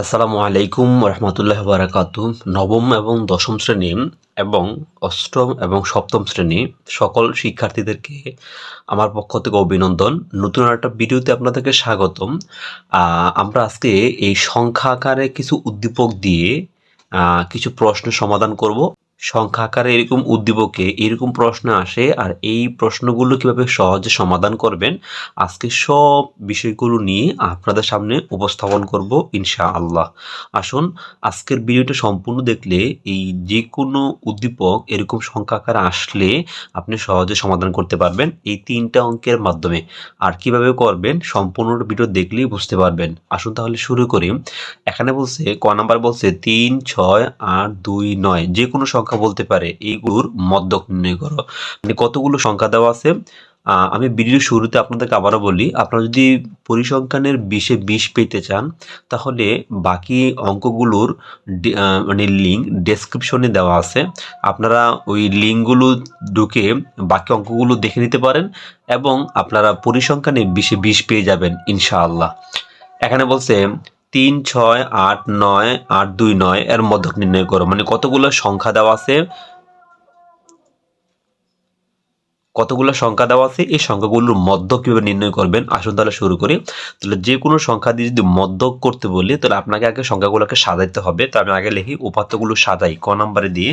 আসসালামু আলাইকুম রহমতুল্লাহ বারাকাত নবম এবং দশম শ্রেণি এবং অষ্টম এবং সপ্তম শ্রেণি সকল শিক্ষার্থীদেরকে আমার পক্ষ থেকে অভিনন্দন। নতুন একটা ভিডিওতে আপনাদেরকে স্বাগতম। আমরা আজকে এই সংখ্যা আকারে কিছু উদ্দীপক দিয়ে কিছু প্রশ্ন সমাধান করব। সংখ্যা আকারে এরকম উদ্দীপকে এরকম প্রশ্ন আসে আর এই প্রশ্নগুলো কীভাবে সহজে সমাধান করবেন, আজকে সব বিষয়গুলো নিয়ে আপনাদের সামনে উপস্থাপন করব ইনশা আল্লাহ আসুন, আজকের ভিডিওটা সম্পূর্ণ দেখলে এই যে কোনো উদ্দীপক এরকম সংখ্যা আকারে আসলে আপনি সহজে সমাধান করতে পারবেন এই তিনটা অঙ্কের মাধ্যমে। আর কীভাবে করবেন সম্পূর্ণ ভিডিও দেখলেই বুঝতে পারবেন। আসুন তাহলে শুরু করি। এখানে বলছে, ক নাম্বার বলছে, তিন, ছয়, আট, দুই, নয় যে কোনো সংখ্যা বলতে পারে এইগুলোর মধ্যক নির্ণয় করো। মানে কতগুলো সংখ্যা দেওয়া আছে? আমি ভিডিওর শুরুতে আপনাদেরকে আবারও বলি, আপনারা যদি পরিসংখ্যানের বিশে বিশ পেতে চান, তাহলে বাকি অঙ্কগুলোর মানে লিঙ্ক ডেসক্রিপশনে দেওয়া আছে। আপনারা ওই লিঙ্কগুলো ঢুকে বাকি অঙ্কগুলো দেখে নিতে পারেন এবং আপনারা পরিসংখ্যানে বিশে বিশ পেয়ে যাবেন, ইনশাআল্লাহ। এখানে বলছে তিন, ছয়, আট, নয়, আট, দুই, নয় এর মধ্যক নির্ণয় করো। মানে কতগুলো সংখ্যা দেওয়া আছে? কতগুলো সংখ্যা দেওয়া আছে? এই সংখ্যাগুলোর মধ্যক কীভাবে নির্ণয় করবেন? আসুন তাহলে শুরু করি। তাহলে যে কোনো সংখ্যা দিয়ে যদি মধ্যক করতে বলি, তাহলে আপনাকে আগে সংখ্যাগুলোকে সাজাইতে হবে। তো আগে লিখি, উপাত্তগুলো সাজাই, ক নাম্বারে দিয়ে।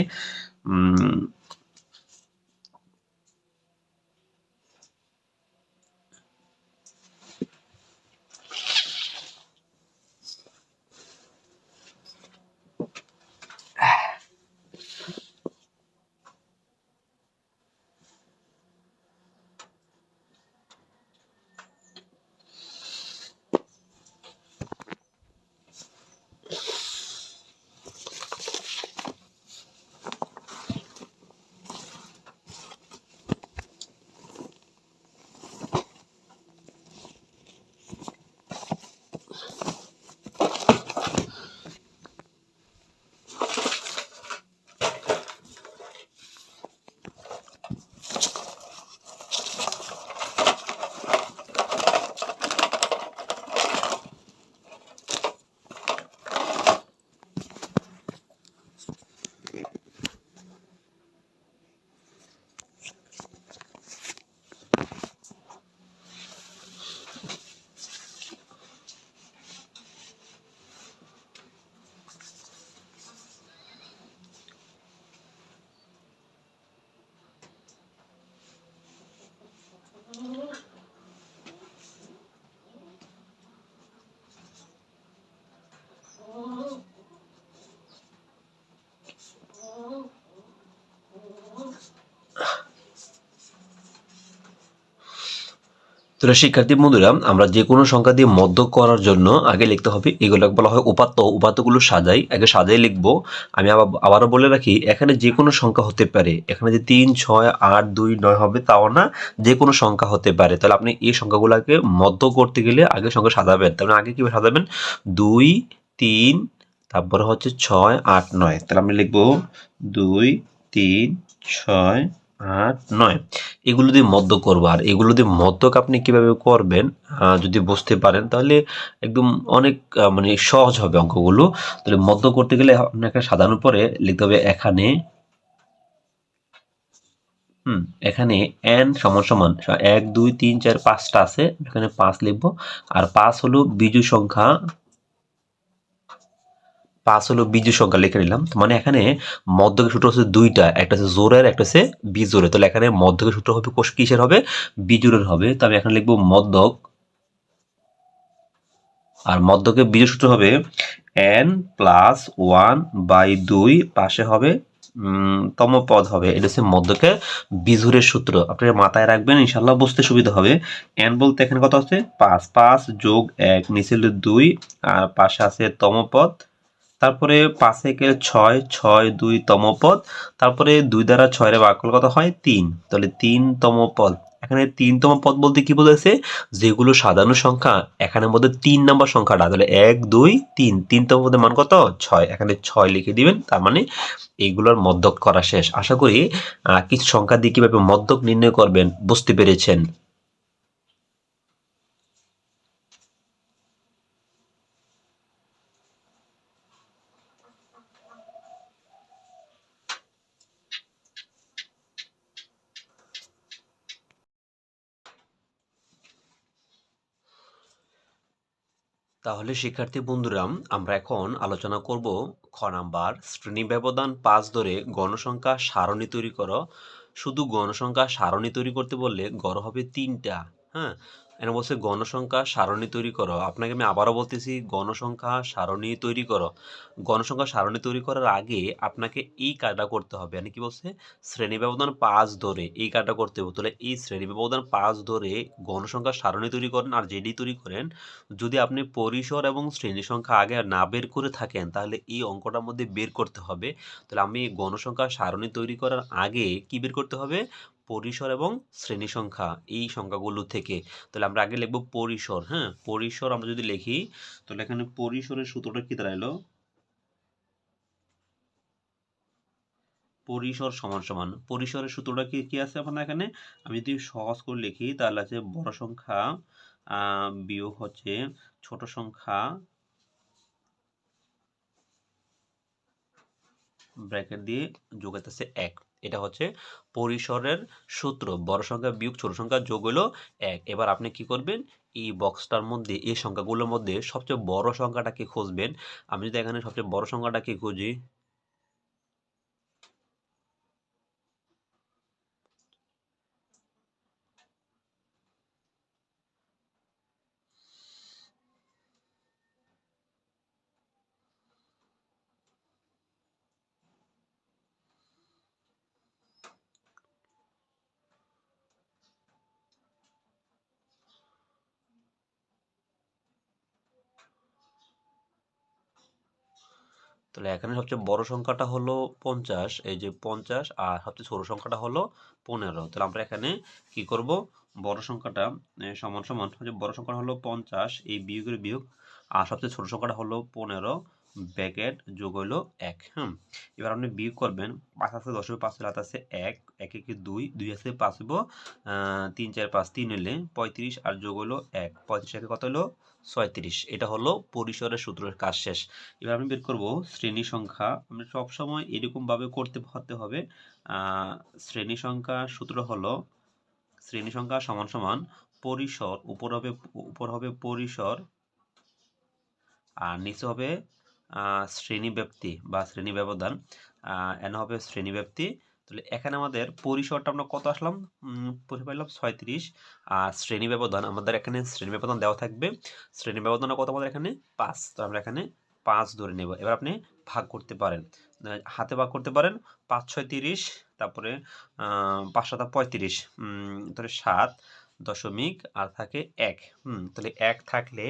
তাহলে শিক্ষার্থী বন্ধুরা, আমরা যে কোনো সংখ্যা দিয়ে মধ্যক করার জন্য আগে লিখতে হবে, এগুলো বলা হয় উপাত্ত। উপাত্তগুলো সাজাই, আগে সাজাই লিখব। আমি আবার, আবারও বলে রাখি, এখানে যে কোনো সংখ্যা হতে পারে। এখানে যে তিন, ছয়, আট, দুই, নয় হবে তাও না যে কোনো সংখ্যা হতে পারে। তাহলে আপনি এই সংখ্যাগুলোকে মধ্য করতে গেলে আগে সংখ্যা সাজাবেন। তাহলে আগে কীভাবে সাজাবেন? দুই, তিন, তারপরে হচ্ছে ছয়, আট, নয়। তাহলে আমি লিখব, দুই, তিন, ছয় আট নয়। এগুলো দিয়ে মদ্য করব। আর এগুলো দিয়ে মদ্যক আপনি কীভাবে করবেন যদি বুঝতে পারেন, তাহলে একদম অনেক মানে সহজ হবে অঙ্কগুলো। তাহলে মদ্য করতে গেলে আপনাকে সাজানোর পরে লিখতে হবে এখানে, হুম, এখানে এন সমান সমান, এক, দুই, তিন, চার, পাঁচটা আছে। এখানে পাঁচ লিখব। আর পাঁচ হলো বিজু সংখ্যা পাঁচ হলো বিজু সংখ্যা লিখে নিলাম। মানে এখানে মধ্যকের সূত্র হচ্ছে দুইটা, একটা হচ্ছে জোরের একটা হচ্ছে বিজোরের তাহলে এখানে মধ্যকের সূত্র হবে কোষ কিসের হবে? বিজোরের হবে। তো আমি এখানে লিখব মধ্যক। আর মধ্যকে বিজোড় সূত্র হবে এন প্লাস ওয়ান বাই দুই, পাশে হবে তম পদ হবে। এটা হচ্ছে মধ্যকে বিজুরের সূত্র। আপনারা মাথায় রাখবেন ইনশাল্লাহ বুঝতে সুবিধা হবে। এন বলতে এখানে কত আছে? পাঁচ। পাঁচ যোগ এক, নিচে দুই, আর পাশে আছে তম পদ। তারপরে পাঁচে গেলে ছয় ছয় দুই তম পদ। তারপরে দুই দ্বারা ছয়ের ভাগ করলে হয়? তিন। তাহলে তিনতম পদ। এখানে তিনতম পদ বলতে কি বলেছে যেগুলো সাধারণ সংখ্যা এখানের মধ্যে তিন নাম্বার সংখ্যাটা। তাহলে এক, দুই, তিন। তিনতম পদের মান কত? ছয়। এখানে ছয় লিখে দিবেন, তার মানে এইগুলোর মধ্যক করা শেষ। আশা করি কিছু সংখ্যা দিয়ে কীভাবে মধ্যক নির্ণয় করবেন বুঝতে পেরেছেন। তাহলে শিক্ষার্থী বন্ধুরা, আমরা এখন আলোচনা করব খ নাম্বার, শ্রেণি ব্যবধান পাঁচ ধরে গণসংখ্যা সারণী তৈরি করো। শুধু গণসংখ্যা সারণী তৈরি করতে বললে গড় হবে তিনটা হ্যাঁ? এখানে বলছে, গণসংখ্যা সারণী তৈরি করো। আপনাকে আমি আবারও বলতেছি, গণসংখ্যা সারণী তৈরি করো। গণসংখ্যা সারণী তৈরি করার আগে আপনাকে এই কাজটা করতে হবে। মানে কি বলছে? শ্রেণি ব্যবধান পাঁচ ধরে এই কাজটা করতে হবে। তাহলে এই শ্রেণি ব্যবধান পাঁচ ধরে গণসংখ্যা সারণী তৈরি করেন আর যেটি তৈরি করেন, যদি আপনি পরিসর এবং শ্রেণি সংখ্যা আগে না বের করে থাকেন, তাহলে এই অঙ্কটার মধ্যে বের করতে হবে। তাহলে আমি গণসংখ্যা সারণী তৈরি করার আগে কি বের করতে হবে? পরিসর এবং শ্রেণি সংখ্যা এই সংখ্যাগুলো থেকে। তাহলে আমরা আগে লিখব পরিসর হ্যাঁ? পরিসর আমরা যদি লিখি, তাহলে এখানে পরিসরের সূত্রটা কি দাঁড়াইলো? পরিসর সমান সমান। পরিসরের সূত্রটা কি কি আছে আপনার এখানে? আমি যদি সহজ করে লিখি, তাহলে আছে বড় সংখ্যা বিয়োগ হচ্ছে ছোট সংখ্যা ব্র্যাকেট দিয়ে যোগ হইতেছে এক। এটা হচ্ছে পরিসরের সূত্র। বড় সংখ্যা বিয়োগ ছোট সংখ্যা যোগ হলো এক। এবার আপনি কি করবেন? এই বক্সটার মধ্যে, এই সংখ্যাগুলোর মধ্যে সবচেয়ে বড় সংখ্যাটাকে খুঁজবেন। আমি যদি এখানে সবচেয়ে বড় সংখ্যাটাকে খুঁজি তাহলে এখানে সবচেয়ে বড় সংখ্যাটা হলো পঞ্চাশ, এই যে পঞ্চাশ আর সবচেয়ে ছোট সংখ্যাটা হলো পনেরো। তাহলে আমরা এখানে কি করব? বড় সংখ্যাটা সমান সমান হচ্ছে বড় সংখ্যাটা হলো পঞ্চাশ, এই বিয়োগের বিয়োগ, আর সবচেয়ে ছোট সংখ্যাটা হলো পনেরো ব্যাকেট যোগ হইল এক হ্যাঁ এবার আপনি বিয়োগ করবেন, পাঁচ আছে দশ হবে, পাঁচ হলে হাত আছে এক এক একে দুই দুই আছে পাঁচ হইব তিন চার পাঁচ, তিন হলে পঁয়ত্রিশ আর যোগ হলো এক, পঁয়ত্রিশ একে কত হলো? ছয়ত্রিশ। এটা হলো পরিসরের সূত্রের কাজ শেষ। এবার আমি বের করব শ্রেণি সংখ্যা। আমরা সবসময় এরকমভাবে করতে হতে হবে। শ্রেণি সংখ্যা সূত্র হলো শ্রেণি সংখ্যা সমান সমান পরিসর, উপর হবে উপর হবে পরিসর, আর নিচে হবে শ্রেণি ব্যাপ্তি বা শ্রেণি ব্যবধান। এন হবে শ্রেণি ব্যাপ্তি তাহলে এখানে আমাদের পরিসরটা আমরা কত আসলাম? পাইলাম ছয়ত্রিশ। আর শ্রেণি ব্যবধান, আমাদের এখানে শ্রেণি ব্যবধান দেওয়া থাকবে। শ্রেণি ব্যবধান কত আমাদের এখানে? পাঁচ। তো আমরা এখানে পাঁচ ধরে নেব। এবার আপনি ভাগ করতে পারেন। হাতে ভাগ করতে পারেন। পাঁচ ছয় তিরিশ তারপরে পাঁচ, সাত পঁয়ত্রিশ। তাহলে সাত দশমিক আর থাকে এক। হুম, তাহলে এক থাকলে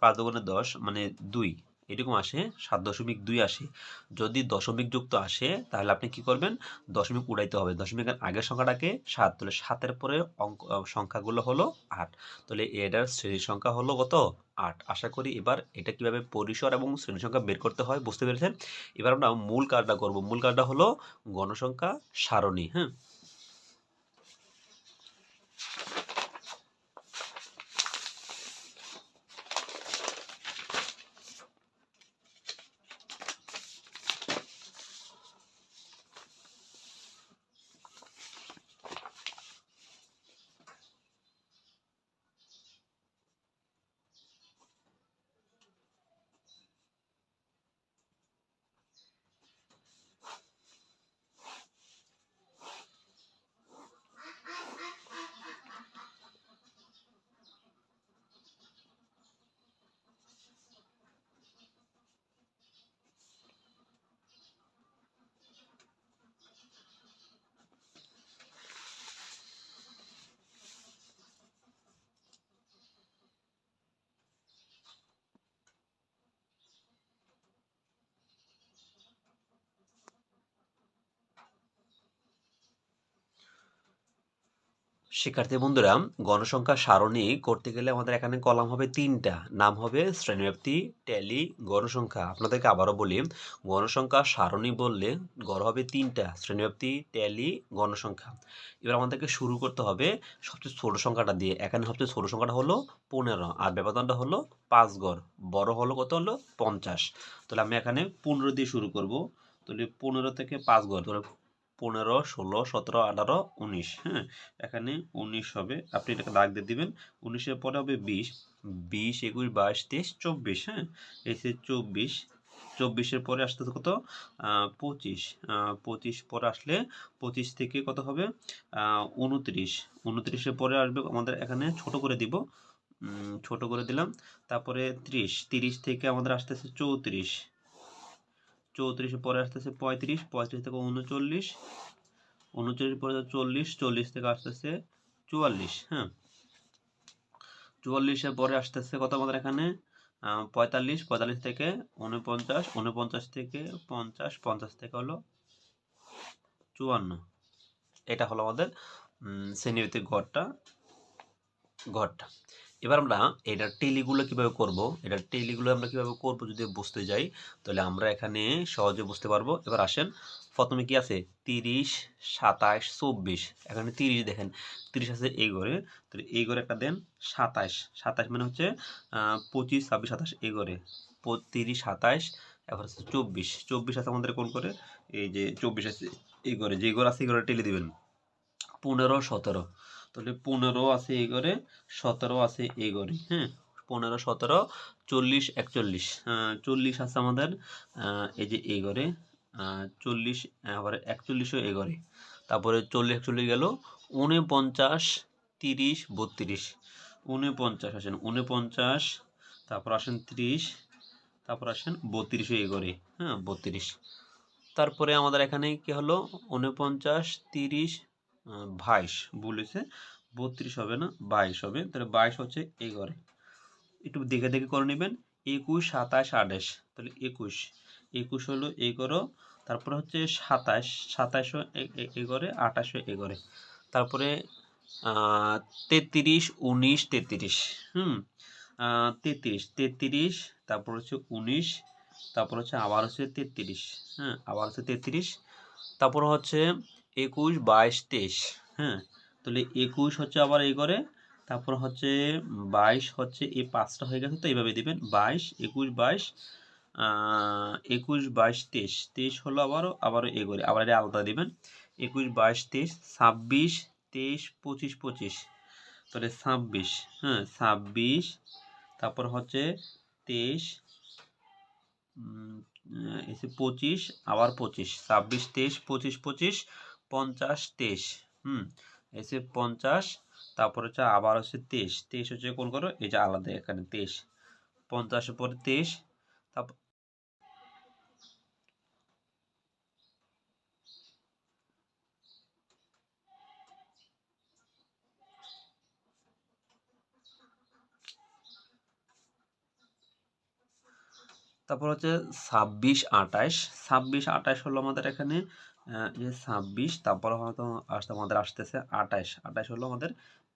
পাঁচ দুগুণে দশ মানে দুই। এরকম আসে, সাত দশমিক দুই আসে। যদি দশমিক যুক্ত আসে, তাহলে আপনি কি করবেন? দশমিক উড়াইতে হবে। দশমিকের আগের সংখ্যাটাকে সাত, তাহলে সাতের পরে অঙ্ক সংখ্যাগুলো হলো আট। তাহলে এটার শ্রেণির সংখ্যা হলো কত? আট। আশা করি এবার এটা কীভাবে পরিসর এবং শ্রেণি সংখ্যা বের করতে হয় বুঝতে পেরেছেন? এবার আমরা মূল কাজটা করব। মূল কাজটা হলো গণসংখ্যা সারণী হ্যাঁ? শিক্ষার্থী বন্ধুরা, গণসংখ্যা সারণী করতে গেলে আমাদের এখানে কলাম হবে তিনটা। নাম হবে শ্রেণীব্যাপ্তি, ট্যালি, গণসংখ্যা। আপনাদেরকে আবারও বলি, গণসংখ্যা সারণী বললে গড় হবে তিনটা, শ্রেণীব্যাপ্তি, ট্যালি, গণসংখ্যা। এবার আমাদেরকে শুরু করতে হবে সবচেয়ে ছোট সংখ্যাটা দিয়ে। এখানে সবচেয়ে ছোট সংখ্যাটা হলো পনেরো, আর ব্যবধানটা হলো পাঁচ গড়। বড় হলো কত হলো? পঞ্চাশ। তাহলে আমি এখানে পনেরো দিয়ে শুরু করব। তাহলে পনেরো থেকে পাঁচ গড়। তাহলে পনেরো, ষোলো, সতেরো, আঠারো, উনিশ হ্যাঁ? এখানে উনিশ হবে। আপনি এটাকে দাগ দিয়ে দিবেন। উনিশের পরে হবে বিশ। বিশ, একুশ, বাইশ, তেইশ, চব্বিশ হ্যাঁ? এসে চব্বিশ, চব্বিশের পরে আসতে কত? পঁচিশ। পঁচিশ পরে আসলে পঁচিশ থেকে কত হবে? উনত্রিশ। উনত্রিশের পরে আসবে আমাদের এখানে ছোট করে দিব। ছোট করে দিলাম। তারপরে ত্রিশ। তিরিশ থেকে আমাদের আসতেছে চৌত্রিশ। চৌত্রিশের পরে আসতেছে পঁয়ত্রিশ পঁয়ত্রিশ থেকে উনচল্লিশ উনচল্লিশ, পরে চল্লিশ চল্লিশ থেকে আসতেছে চুয়াল্লিশ হ্যাঁ। চুয়াল্লিশের পরে আসতেছে কত আমাদের এখানে? পঁয়তাল্লিশ পঁয়তাল্লিশ থেকে উনপঞ্চাশ উনপঞ্চাশ থেকে পঞ্চাশ পঞ্চাশ থেকে হলো চুয়ান্ন। এটা হলো আমাদের শ্রেণীভিত্তিক ঘরটা ঘরটা এবার আমরা এটার টেলিগুলো কীভাবে করব? এটার টেলিগুলো আমরা কীভাবে করব যদি বুঝতে যাই, তাহলে আমরা এখানে সহজে বুঝতে পারব। এবার আসেন, প্রথমে কি আছে? তিরিশ, সাতাশ, চব্বিশ। এখানে তিরিশ দেখেন, তিরিশ আছে এই ঘরে। তাহলে এই ঘরে একটা দেন, সাতাশ। সাতাশ মানে হচ্ছে পঁচিশ, ছাব্বিশ, সাতাশ এই ঘরে। তিরিশ, সাতাশ, এবার হচ্ছে চব্বিশ। চব্বিশ আছে আমাদের কোন করে এই যে চব্বিশ আছে এই ঘরে। যে ঘর আছে, এই ঘরে টেলে দিবেন। পনেরো, সতেরো। তাহলে পনেরো আছে এই ঘরে সতেরো আছে এই ঘরে হ্যাঁ? পনেরো, সতেরো, চল্লিশ, একচল্লিশ। চল্লিশ আছে আমাদের এই যে এই ঘরে চল্লিশ, আবার একচল্লিশও এই ঘরে তারপরে চল্লিশ, একচল্লিশ গেল উনপঞ্চাশ তিরিশ, বত্রিশ। উনপঞ্চাশ আসেন উনপঞ্চাশ তারপর আসেন ত্রিশ, তারপর আসেন বত্রিশও এই ঘরে হ্যাঁ বত্রিশ। তারপরে আমাদের এখানে কি হলো? উনপঞ্চাশ তিরিশ বাইশ বলেছে, বত্রিশ হবে না, বাইশ হবে, তাহলে বাইশ হচ্ছে এই ঘরে একটু দেখে দেখে করে নেবেন, একুশ, সাতাশ, আঠাশ, তাহলে একুশ। একুশ হলো এই করো তারপরে হচ্ছে সাতাশ সাতাশও এ ঘরে আঠাশও এ ঘরে তারপরে তেত্রিশ, উনিশ, তেত্রিশ, হুম? তেত্রিশ তেত্রিশ, তারপর হচ্ছে উনিশ, তারপর হচ্ছে আবার হচ্ছে তেত্রিশ হ্যাঁ আবার হচ্ছে তেত্রিশ, তারপর হচ্ছে একুশ বাইশ তেইশ হ্যাঁ? তাহলে একুশ হচ্ছে আবার এই করে, তারপর হচ্ছে বাইশ হচ্ছে এই পাঁচটা হয়ে গেছে, তো এইভাবে দিবেন, বাইশ, একুশ বাইশ একুশ বাইশ তেইশ তেইশ হলো আবারও আবারও এ করে, আবার এটা আলাদা দিবেন, একুশ বাইশ তেইশ, ছাব্বিশ তেইশ পঁচিশ পঁচিশ, তাহলে ছাব্বিশ হ্যাঁ ছাব্বিশ, তারপর হচ্ছে তেইশ এসে পঁচিশ, আবার পঁচিশ, ছাব্বিশ তেইশ পঁচিশ পঁচিশ পঞ্চাশ, তেইশ, হুম? এসে পঞ্চাশ, তারপর হচ্ছে আবার হচ্ছে তেইশ। তেইশ হচ্ছে কোন করো, এই যে আলাদা এখানে তেইশ। পঞ্চাশের পরে তেইশ তারপর তারপর হচ্ছে ছাব্বিশ, আঠাশ। ছাব্বিশ, আঠাশ হলো আমাদের এখানে যে ছাব্বিশ, তারপর হয়তো আসতে আমাদের আসতেছে আঠাশ। আঠাশ হলো আমাদের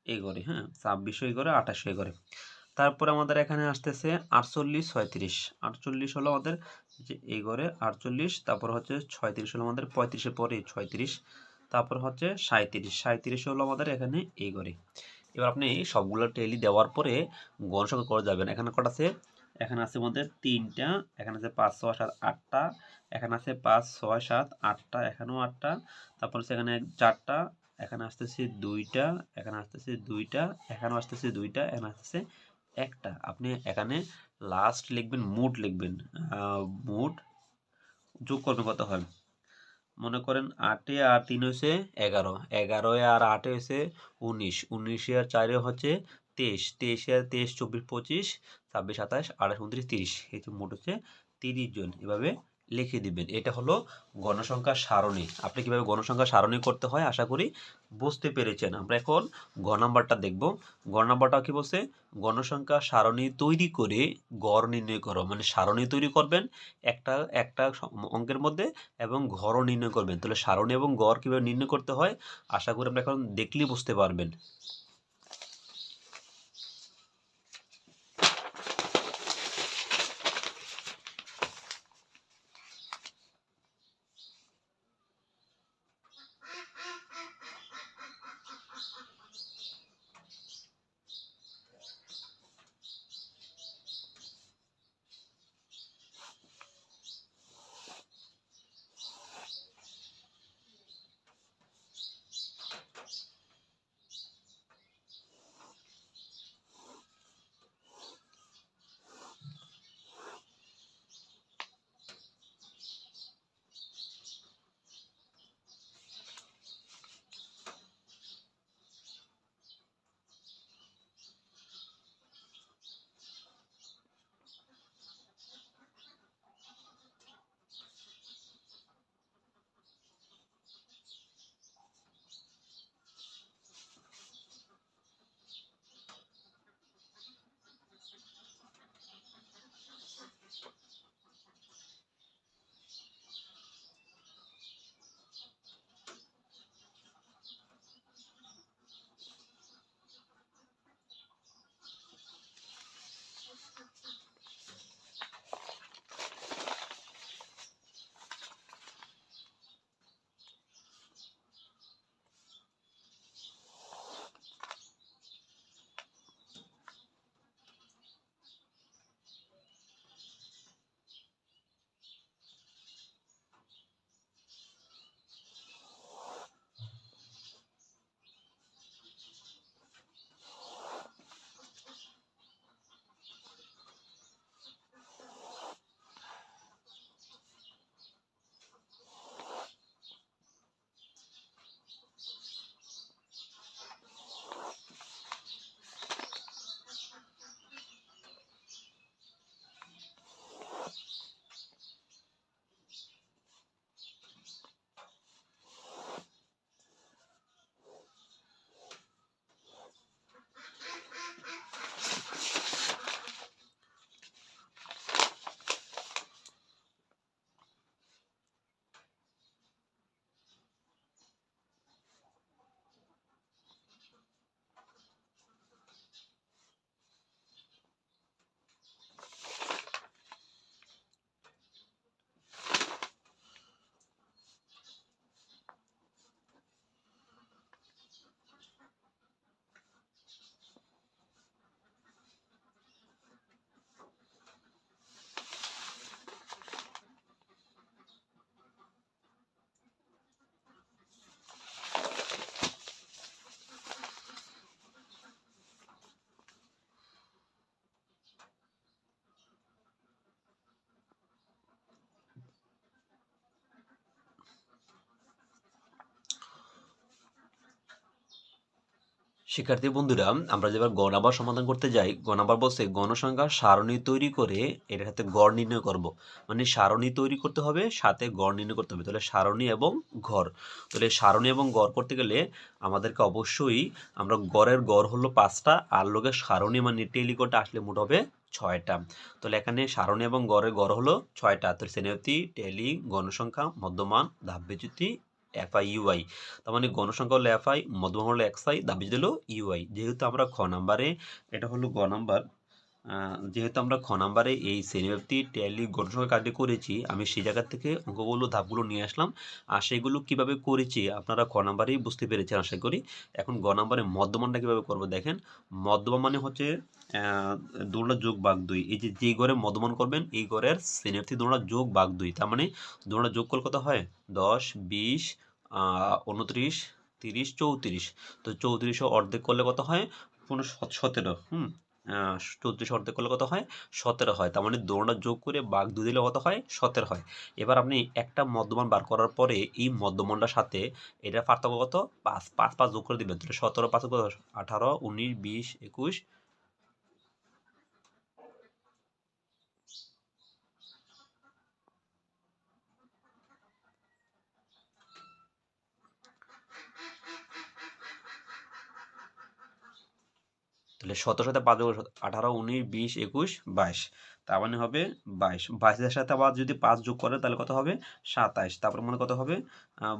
এই ঘরে হ্যাঁ? ছাব্বিশও এই ঘরে আঠাশও এই ঘরে তারপরে আমাদের এখানে আসতেছে আটচল্লিশ, ছয়ত্রিশ। আটচল্লিশ হলো আমাদের যে এই ঘরে আটচল্লিশ, তারপর হচ্ছে ছয়ত্রিশ হলো আমাদের পঁয়ত্রিশের পরে ছয়ত্রিশ, তারপর হচ্ছে সাঁত্রিশ সাঁত্রিশ হলো আমাদের এখানে এই ঘরে এবার আপনি সবগুলো টেলি দেওয়ার পরে গণসংখ্যা করে যাবেন। এখানে কটা আছে? এখানে আছে আমাদের তিনটা, এখানে আছে পাঁচ, ছয়, সাত, আটটা এখানে আছে পাঁচ, ছয়, সাত, আটটা, এখানেও আটটা। তারপর এখানে চারটা, এখানে আসতেছে দুইটা, এখানে আসতেছে দুইটা, এখানেও আসতেছে দুইটা, এখানে আসতেছে একটা। আপনি এখানে লাস্ট লিখবেন মুড লিখবেন। মুড যোগ করবেন কত হয় মনে করেন আটে আর তিন হয়েছে এগারো। এগারোয় আর আটে হয়েছে উনিশ। উনিশে আর চারে হচ্ছে তেইশ। তেইশে আর তেইশ, চব্বিশ, পঁচিশ, ছাব্বিশ, সাতাশ, আঠাশ, উনত্রিশ, তিরিশ। এই মোট হচ্ছে তিরিশ জন। এভাবে লিখে দিবেন। এটা হলো গণসংখ্যা সারণী। আপনি কীভাবে গণসংখ্যা সারণী করতে হয় আশা করি বুঝতে পেরেছেন। আমরা এখন গ নাম্বারটা দেখব। গ নাম্বারটা কি বলছে? গণসংখ্যা সারণী তৈরি করে গড় নির্ণয় করো। মানে সারণী তৈরি করবেন একটা একটা অঙ্কের মধ্যে এবং ঘরও নির্ণয় করবেন। তাহলে সারণী এবং গড় কীভাবে নির্ণয় করতে হয়? আশা করি আমরা এখন দেখলেই বুঝতে পারবেন। শিক্ষার্থী বন্ধুরা, আমরা যেবার গ নাম্বার সমাধান করতে যাই গ নাম্বার বলছে গণসংখ্যা সারণী তৈরি করে এটার সাথে গড় নির্ণয় করব। মানে সারণী তৈরি করতে হবে, সাথে গড় নির্ণয় করতে হবে। তাহলে সারণী এবং ঘর। তাহলে সারণী এবং গড় করতে গেলে আমাদেরকে অবশ্যই আমরা গড়ের গড় হলো পাঁচটা, আর লোকের সারণী মানে টেলিকোটা আসলে মোট হবে ছয়টা। তাহলে এখানে সারণী এবং গড়ের গড় হলো ছয়টা। তো শ্রেণীতি টেলি, গণসংখ্যা, মধ্যমান ধাব্যচ্যুতি এফআই ইউআই তার মানে গণসংখ্যা হলো এফআই মধ্যমা হলো এক্সআই দাবি দিল ইউআই যেহেতু আমরা খ নাম্বারে, এটা হলো গ নাম্বার। যেহেতু আমরা খ নাম্বারে এই শ্রেণীব্যাপ্তি ট্যালি গণসংখ্যা কার্ডটি করেছি, আমি সেই জায়গা থেকে অঙ্কগুলো, ধাপগুলো নিয়ে আসলাম। আর সেগুলো কীভাবে করেছি আপনারা খ নাম্বারেই বুঝতে পেরেছেন আশা করি। এখন গ নাম্বারে মধ্যমানটা কীভাবে করব দেখেন। মধ্যমান মানে হচ্ছে দুটা যোগ বাঘ দুই। এই যে যেই ঘরে মধ্যমান করবেন, এই ঘরের শ্রেণীব্যাপ্তি দুটা যোগ বাঘ দুই। তার মানে দুটা যোগ করলে কত হয়? দশ, বিশ উনত্রিশ, তিরিশ, চৌত্রিশ। তো চৌত্রিশও অর্ধেক করলে কত হয়? পনেরো, সতেরো। হুম? চৌত্রিশ অর্ধেক করলে কত হয়? সতেরো হয়। তার মানে দৌড়টা যোগ করে বাঘ দু দিলে কত হয়? সতেরো হয়। এবার আপনি একটা মধ্যমান বার করার পরে এই মধ্যমানটার সাথে এটা পার্থক্য কত? পাঁচ পাঁচ পাঁচ যোগ করে দিবেন। তাহলে সতেরো পাঁচ কত আঠারো, উনিশ, বিশ, একুশ তাহলে সতেরো সাথে পাঁচ যোগ আঠারো, উনিশ, বিশ, একুশ, বাইশ। তার মানে হবে বাইশ। বাইশের সাথে আবার যদি পাঁচ যোগ করে তাহলে কত হবে? সাতাইশ। তারপরে মনে কত হবে?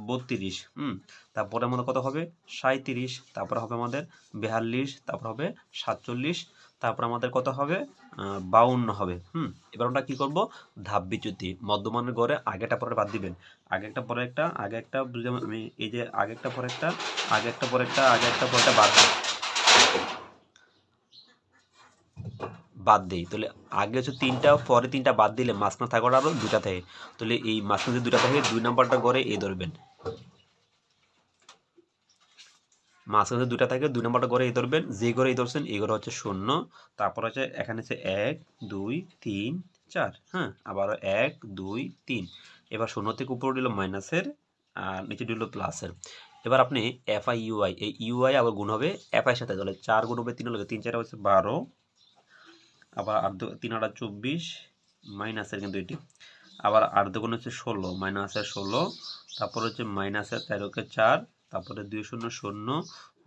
বত্রিশ। হুম? তারপরে মনে কত হবে? সাঁত্রিশ তারপরে হবে আমাদের বেয়াল্লিশ। তারপর হবে সাতচল্লিশ। তারপর আমাদের কত হবে? বাউন্ন হবে। হুম? এবার আমরা কী করব? ধাপ বিচ্যুতি। মধ্যমানের গড়ে আগেটা পরে বাদ দিবেন। আগে একটা পরে একটা, আগে একটা আমি এই যে আগে একটা পরে একটা আগে একটা পরে একটা আগে একটা পরে একটা বাদ বাদ দেই। তাহলে আগে হচ্ছে তিনটা, পরে তিনটা বাদ দিলে মাঝখানে থাকাটা আরও দুটা থাকে। তাহলে এই মাঝখানে দুটা থাকে, দুই নাম্বারটা করে এ ধরবেন। মাঝখানে দুটা থাকে, দুই নাম্বারটা করে এই ধরবেন। যে করে এই ধরছেন এই হচ্ছে শূন্য। তারপর হচ্ছে এখানে হচ্ছে এক, দুই, তিন, চার হ্যাঁ? আবার এক, দুই, তিন। এবার শূন্য থেকে উপরে দিল মাইনাসের, আর নিচে দিল প্লাসের। এবার আপনি এফ আই ইউআই এই ইউআই আবার গুণ হবে এফ আই সাথে। তাহলে চার গুণ হবে তিন হলে তিন, চার হচ্ছে বারো। আবার আট তিন আটা চব্বিশ, মাইনাসের কিন্তু এটি। আবার আট হচ্ছে ষোলো, মাইনাসের ষোলো, তারপর হচ্ছে মাইনাসের তেরোকে চার, তারপরে দুই শূন্য শূন্য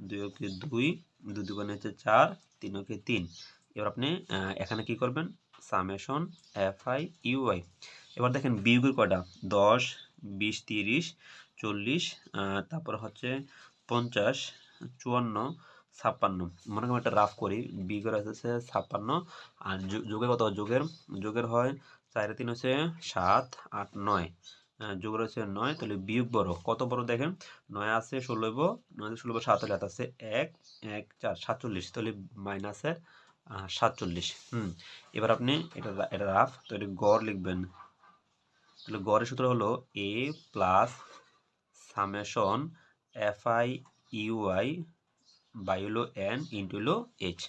দুই ওকে দুই দুই দুগুণে হচ্ছে চার তিন ওকে তিন। এবার আপনি এখানে কি করবেন? সামেশন এফ আই ইউআই এবার দেখেন বিয়োগের কয়টা? দশ, বিশ, তিরিশ, চল্লিশ তারপর হচ্ছে পঞ্চাশ, চুয়ান্ন ছাপ্পান্ন। মনে করেন একটা রাফ করি। বি করে আছে ছাপ্পান্ন। আর যোগের কত? যোগের যোগের হয় চার তিন হচ্ছে সাত, আট, নয়। যোগের হচ্ছে নয়, তাহলে বিয়োগ বড়। কত বড় দেখেন? নয় আছে ষোলো নয় ষোলো সাত হলে আছে এক এক, চার, সাতচল্লিশ। তাহলে মাইনাসের সাতচল্লিশ। হুম, এবার আপনি এটা এটা রাফ তো এটা গড় লিখবেন। তাহলে গড়ের সূত্র হলো A plus summation F I U I by হলো এন ইন্টু হলো এইচ।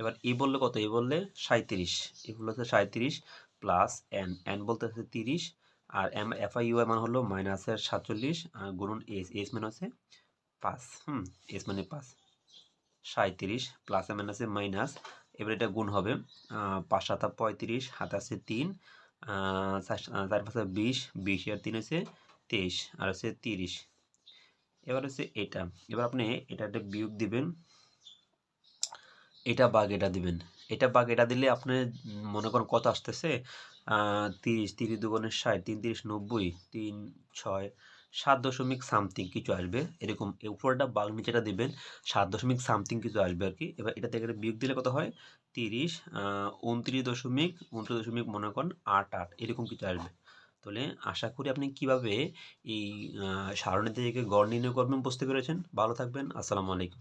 এবার ই বললে কত? এ বললে সাঁত্রিশ এ বললে হচ্ছে সাঁত্রিশ প্লাস এন। এন বলতে হচ্ছে তিরিশ। আর এম, এফ, আই, ইউ মান হলো মাইনাসের সাতচল্লিশ। আর গুণন এস এস মানে হচ্ছে পাঁচ। হুম, এস মানে পাঁচ। সাঁত্রিশ প্লাস এম আছে মাইনাস। এবার এটা গুণ হবে পাঁচ সাতা পঁয়ত্রিশ হাত আছে তিন চার পাঁচ বিশ বিশ আর তিন হচ্ছে তেইশ। আর হচ্ছে তিরিশ। এবার হচ্ছে এটা। এবার আপনি এটা একটা বিয়োগ দিবেন। এটা বাঘ এটা দিবেন। এটা বাঘ এটা দিলে আপনি মনে করেন কত আসতেছে? তিরিশ তিরিশ দুগুণের ষাট, তিন তিরিশ নব্বই, তিন ছয়, সাত দশমিক সামথিং কিছু আসবে। এরকম উপরটা বাঘ নিচেটা দিবেন, সাত দশমিক সামথিং কিছু আসবে আর কি। এবার এটা থেকে বিয়োগ দিলে কত হয়? তিরিশ উনত্রিশ দশমিক উনত্রিশ দশমিক মনে করেন আট আট, এরকম কিছু আসবে। তাহলে আশা করি আপনি কীভাবে এই সারণী থেকে গড় নির্ণয় করবেন বুঝতে পেরেছেন। ভালো থাকবেন। আসসালামু আলাইকুম।